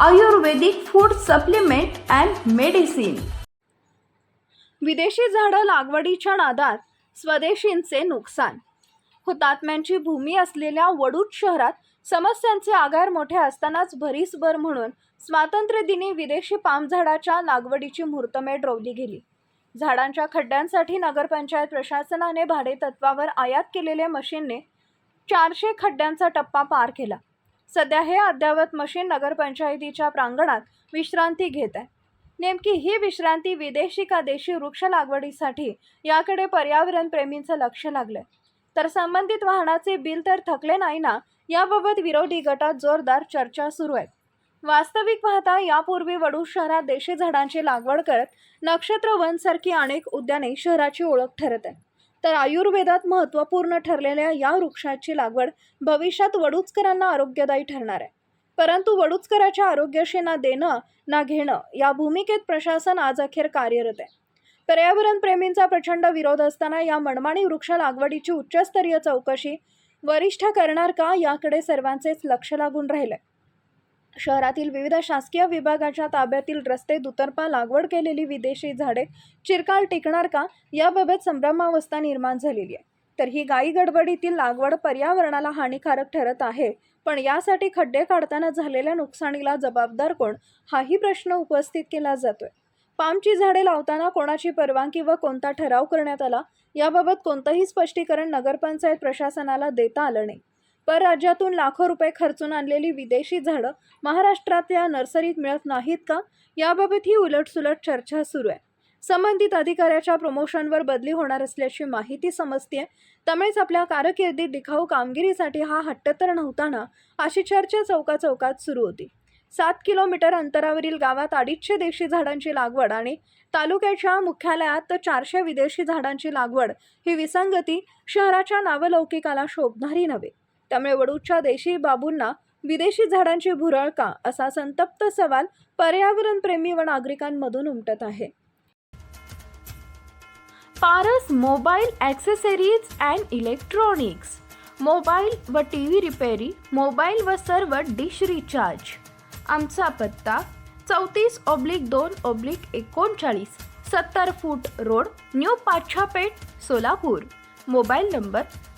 Ayurvedic food supplement and medicine. विदेशी झाडं लागवडीच्या नादात स्वदेशींचे नुकसान. हुतात्म्यांची भूमी असलेल्या वडूद शहरात समस्यांचे आगार मोठे असतानाच भरीसभर म्हणून स्वातंत्र्यदिनी विदेशी पामझाडाच्या लागवडीची मुहूर्तमेढ रोवली गेली. झाडांच्या खड्ड्यांसाठी नगरपंचायत प्रशासनाने भाडेतत्वावर आयात केलेल्या मशीनने चारशे खड्ड्यांचा टप्पा पार केला. सध्या हे अद्ययावत मशीन नगरपंचायतीच्या प्रांगणात विश्रांती घेत आहे. नेमकी ही विश्रांती विदेशी का देशी वृक्ष लागवडीसाठी याकडे पर्यावरणप्रेमींचं लक्ष लागलंय. तर संबंधित वाहनाचे बिल तर थकले नाही ना याबाबत विरोधी गटात जोरदार चर्चा सुरू आहे. वास्तविक पाहता यापूर्वी वडू शहरात देशी झाडांची लागवड करत नक्षत्र वनसारखी अनेक उद्याने शहराची ओळख ठरत आहे. तर आयुर्वेदात महत्त्वपूर्ण ठरलेल्या या वृक्षाची लागवड भविष्यात वडूचकरांना आरोग्यदायी ठरणार आहे. परंतु वडुचकराच्या आरोग्याशी ना देणं ना घेणं या भूमिकेत प्रशासन आज अखेर कार्यरत आहे. पर्यावरण प्रेमींचा प्रचंड विरोध असताना या मनमानी वृक्ष लागवडीची उच्चस्तरीय चौकशी वरिष्ठ करणार का याकडे सर्वांचेच लक्ष लागून राहिले शहरातील विविध शासकीय विभागाच्या ताब्यातील रस्ते दुतर्फा लागवड केलेली विदेशी झाडे चिरकाल टिकणार का? याबाबत संभ्रमावस्था निर्माण झालेली आहे. तर ही गाई गडबडीतील लागवड पर्यावरणाला हानिकारक ठरत आहे. पण यासाठी खड्डे काढताना झालेल्या नुकसानीला जबाबदार कोण? हाही प्रश्न उपस्थित केला जातोय. पामची झाडे लावताना कोणाची परवानगी व कोणता ठराव करण्यात आला? याबाबत कोणतंही स्पष्टीकरण नगरपंचायत प्रशासनाला देता आलं नाही. परराज्यातून लाखो रुपये खर्चून आणलेली विदेशी झाडं महाराष्ट्रातल्या नर्सरीत मिळत नाहीत का? याबाबत ही उलटसुलट चर्चा सुरू आहे. संबंधित अधिकाऱ्याच्या प्रमोशनवर बदली होणार असल्याची माहिती समजते त्यामुळेच आपल्या कारकिर्दीत दिखाऊ कामगिरीसाठी हा हट्ट तर नव्हताना अशी चर्चा चौकाचौकात सुरू होती. सात किलोमीटर अंतरावरील गावात अडीचशे देशी झाडांची लागवड आणि तालुक्याच्या मुख्यालयात चारशे विदेशी झाडांची लागवड ही विसंगती शहराच्या नावलौकिकाला शोभणारी नव्हे. त्यामुळे वडूच्या देशी बाबूंना विदेशी झाडांची भुरळ का असा संतप्त सवाल पर्यावरणप्रेमी व नागरिकांमधून उमटत आहे. Paras mobile accessories and electronics mobile व टी व्ही रिपेरी मोबाईल व सर्व डिश रिचार्ज. आमचा पत्ता चौतीस ऑब्लिक दोन ऑब्लिक एकोणचाळीस सत्तर foot road new Pachhapeth Solapur. Mobile number